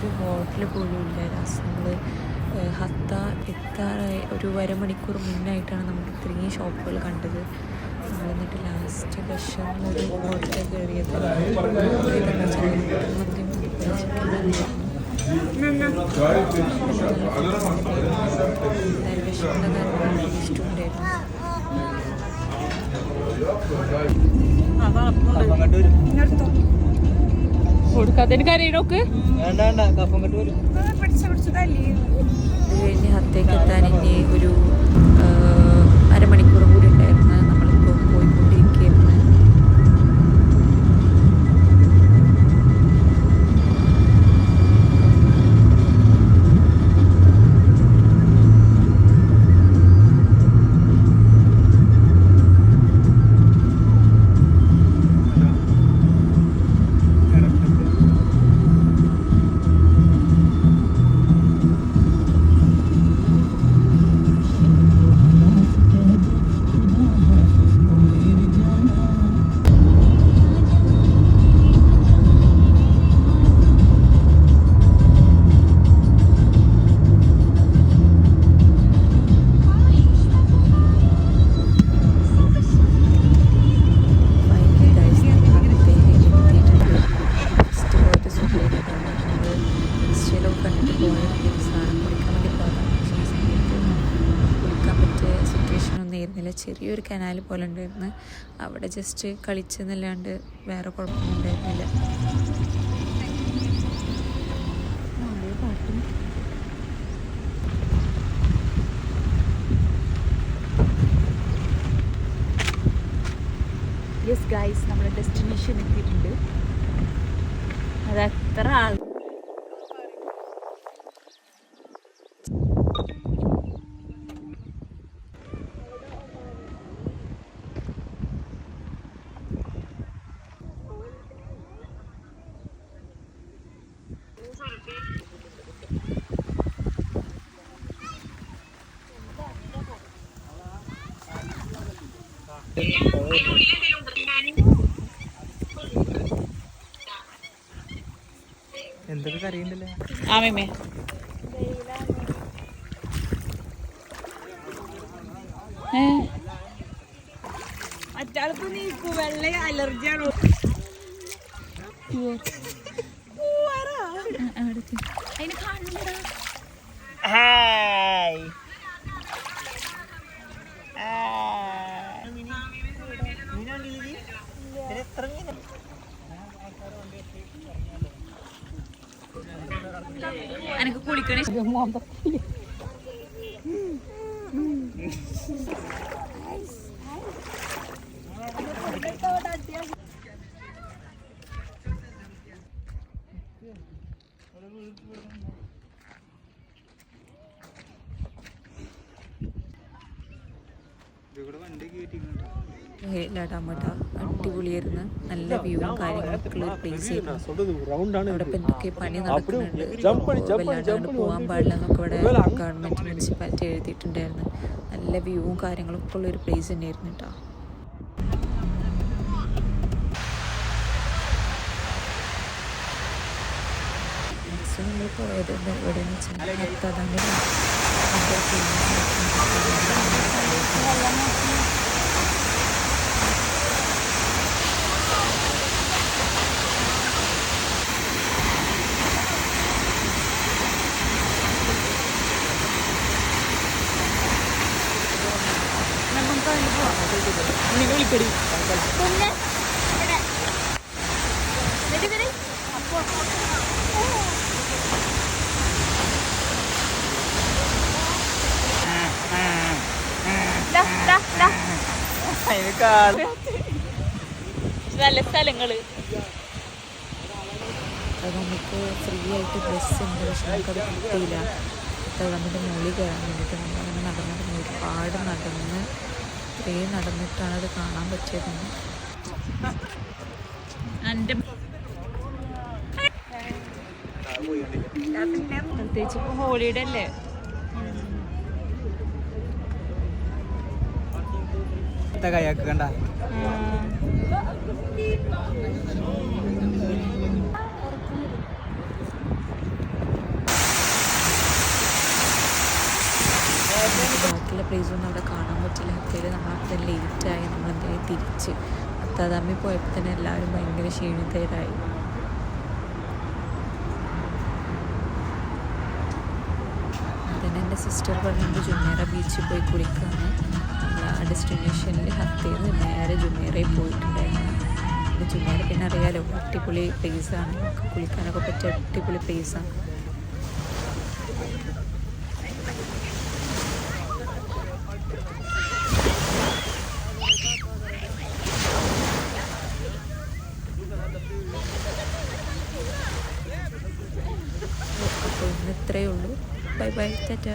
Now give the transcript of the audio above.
ഒരു ഹോട്ടൽ പോലും ഇല്ല. ലാസ്റ്റ് നമ്മൾ ഹത്ത എത്താറായി ഒരു അരമണിക്കൂർ മുന്നായിട്ടാണ് നമ്മൾ ഇത്രയും ഷോപ്പുകൾ കണ്ടത്. നമ്മൾ എന്നിട്ട് ലാസ്റ്റ് വിഷം ഒരു ഹോട്ടലിൽ കയറിയത് കാരണം ഇഷ്ടമുണ്ടായിരുന്നു കഫം കെട്ട് വരും അത് ഇനി ഹത്തേക്ക് എത്താൻ ഇനി ഒരു ചെറിയൊരു കനാൽ പോലെ ഉണ്ടായിരുന്നു. അവിടെ ജസ്റ്റ് കളിച്ചെന്നല്ലാണ്ട് വേറെ കുഴപ്പമൊന്നും ഉണ്ടായിരുന്നില്ല. യെസ് നമ്മുടെ ഡെസ്റ്റിനേഷൻ എത്തിയിട്ടുണ്ട്. അത് എത്ര ആൾ എന്തൊക്കെ കറിയുണ്ടല്ലേ? ആ ഏ? മറ്റാൾക്ക് നീക്കു വെള്ള അലർജിയാണ്? അതിന് കാണുന്നുണ്ടാ ഹായ് എനിക്ക് കുളിക്കണേ ലഡാമട്ട അടിപൊളിയായിരുന്നു. നല്ല വ്യൂവും കാര്യങ്ങളൊക്കെ ഉള്ള ഒരു പ്ലേസ് ആയിരുന്നു. അവിടെ ഇപ്പം എന്തൊക്കെ പണി നടക്കുന്നുണ്ട്. വല്ലാണ്ട് പോകാൻ പാടില്ല എന്നൊക്കെ ഇവിടെ ഗവൺമെന്റ് മുനിസിപ്പാലിറ്റി എഴുതിയിട്ടുണ്ടായിരുന്നു. നല്ല വ്യൂവും കാര്യങ്ങളൊക്കെ ഉള്ള ഒരു പ്ലേസ് തന്നെയായിരുന്നു കേട്ടോ. നമ്മൾ പോയത് എന്ന് വെച്ചാൽ നിങ്ങൾ വിളിക്കടി പിന്നെ? ഇവിടെ അപ്പോ നല്ല സ്ഥലങ്ങൾ. നമുക്ക് ഫ്രീ ആയിട്ട് ബസ് ഉണ്ട് പക്ഷെ നമുക്കത് കിട്ടിയില്ല. അതിന്റെ മുകളിൽ കയറാൻ വേണ്ടിയിട്ട് നമ്മളങ്ങനെ നടന്ന് നടന്ന് ഒരുപാട് നടന്ന് കുറേ നടന്നിട്ടാണ് അത് കാണാൻ പറ്റിയത് എന്റെ പ്രത്യേകിച്ച് ഇപ്പോൾ ഹോളിഡേ അല്ലേ? കയാക്ക് കണ്ട? ബാക്കിയുള്ള പ്ലേസൊന്നും അവിടെ കാണാൻ പറ്റില്ല. ഹത്തയിൽ നമ്മൾ അവിടെ ലേറ്റായി നമ്മൾ എന്തായാലും തിരിച്ച്. അത്താതാമ്മി പോയപ്പോൾ തന്നെ എല്ലാവരും ഭയങ്കര ക്ഷീണിതരായി. സിസ്റ്റർ പറഞ്ഞിട്ട് ജുന്നേറ ബീച്ചിൽ പോയി ആ ഡെസ്റ്റിനേഷനിൽ ഹത്തയിൽ നേരെ ജുമേറയിൽ പോയിട്ടുണ്ടായിരുന്നു. ജുമേറ പിന്നെ അറിയാലോ അടിപൊളി പ്ലേസാണ് നമുക്ക് കുളിക്കാനൊക്കെ പറ്റിയ അടിപൊളി അപ്പോൾ ഇന്ന് ഇത്രയേ ഉള്ളൂ. Bye bye tata.